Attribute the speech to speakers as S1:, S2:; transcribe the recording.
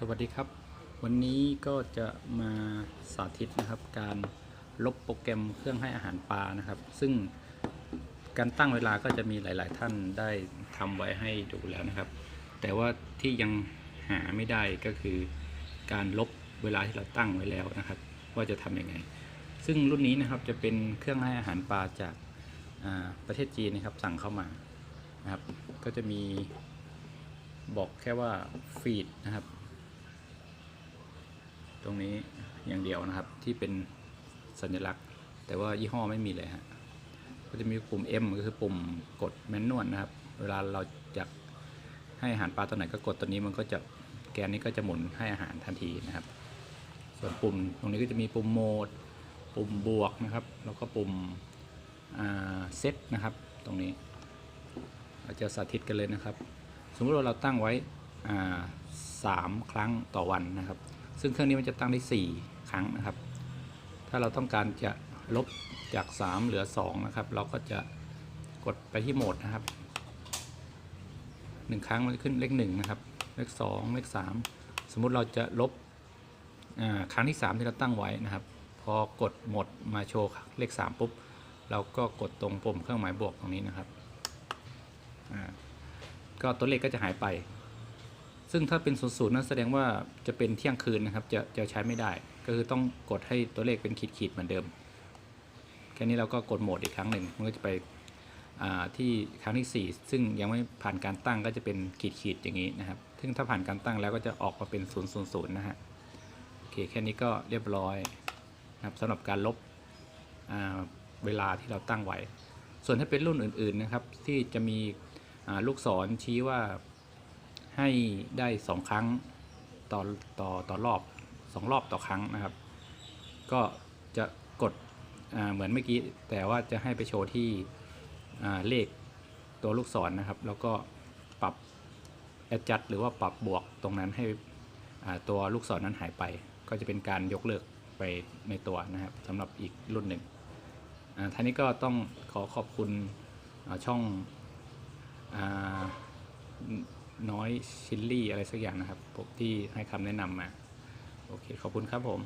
S1: สวัสดีครับ วันนี้ก็จะมาสาธิตนะครับ การลบโปรแกรมเครื่องให้อาหารปลานะครับ ซึ่งการตั้งเวลาก็จะมีหลาย ๆ ท่านได้ทำไว้ให้ดูแล้วนะครับ แต่ว่าที่ยังหาไม่ได้ก็คือการลบเวลาที่เราตั้งไว้แล้วนะครับ ว่าจะทำยังไง ซึ่งรุ่นนี้นะครับจะเป็นเครื่องให้อาหารปลาจากาประเทศจีนนะครับสั่งเข้ามานะครับ ก็จะมีบอกแค่ว่าฟีดนะครับ ตรงนี้อย่างเดียวนะครับที่เป็นสัญลักษณ์ แต่ว่ายี่ห้อไม่มีเลยฮะก็จะมีปุ่ม M ก็คือปุ่มกดแมนนวลนะครับ เวลาเราอยากให้อาหารปลาตัวไหนก็กดตัวนี้มันก็จะแกนนี้ก็จะหมุนให้อาหารทันทีนะครับ ส่วนปุ่มตรงนี้ก็จะมีปุ่มโหมด ปุ่มบวกนะครับ แล้วก็ปุ่มเซตนะครับตรงนี้เราจะสาธิตกันเลยนะครับ สมมติว่าเราตั้งไว้สามครั้งต่อวันนะครับ ซึ่งเครื่องนี้มันจะตั้งได้ 4 ครั้งนะครับ ถ้าเราต้องการจะลบจาก 3 เหลือ 2 นะครับ เราก็จะกดไปที่โหมดนะครับ 1 ครั้งมันจะขึ้นเลข1นะครับ เลข2เลข3 สมมุติเราจะลบครั้งที่ 3 ที่เราตั้งไว้นะครับ พอกดโหมดมาโชว์เลข 3 ปุ๊บ เราก็กดตรงปุ่มเครื่องหมายบวกตรงนี้นะครับก็ตัวเลขก็จะหายไป ซึ่งถ้าเป็นศูนย์ศูนย์นั่นแสดงว่าจะเป็นเที่ยงคืนนะครับ จะจะใช้ไม่ได้ ก็คือต้องกดให้ตัวเลขเป็นขีดขีดเหมือนเดิม แค่นี้เราก็กดโหมดอีกครั้งหนึ่งมันก็จะไปที่ครั้งที่ 4 ซึ่งยังไม่ผ่านการตั้งก็จะเป็นขีดขีดอย่างนี้นะครับ ซึ่งถ้าผ่านการตั้งแล้วก็จะออกมาเป็น 0 0 0 นะฮะ โอเค แค่นี้ก็เรียบร้อยนะครับสำหรับการลบเวลาที่เราตั้งไว้ ส่วนถ้าเป็นรุ่นอื่นๆนะครับ ที่จะมีลูกศรชี้ว่า ให้ได้สองครั้งต่อต่อต่อรอบสองรอบต่อครั้งนะครับ ก็จะกดเหมือนเมื่อกี้ แต่ว่าจะให้ไปโชว์ที่เลขตัวลูกศรนะครับ แล้วก็ปรับ adjust หรือว่าปรับบวกตรงนั้นให้ตัวลูกศรนั้นหายไป ก็จะเป็นการยกเลิกไปในตัวนะครับสำหรับอีกรุ่นหนึ่งท่านี้ก็ต้องขอขอบคุณช่องอ น้อยชิลลี่อะไรสักอย่างนะครับผมที่ให้คำแนะนำมา โอเค ขอบคุณครับผม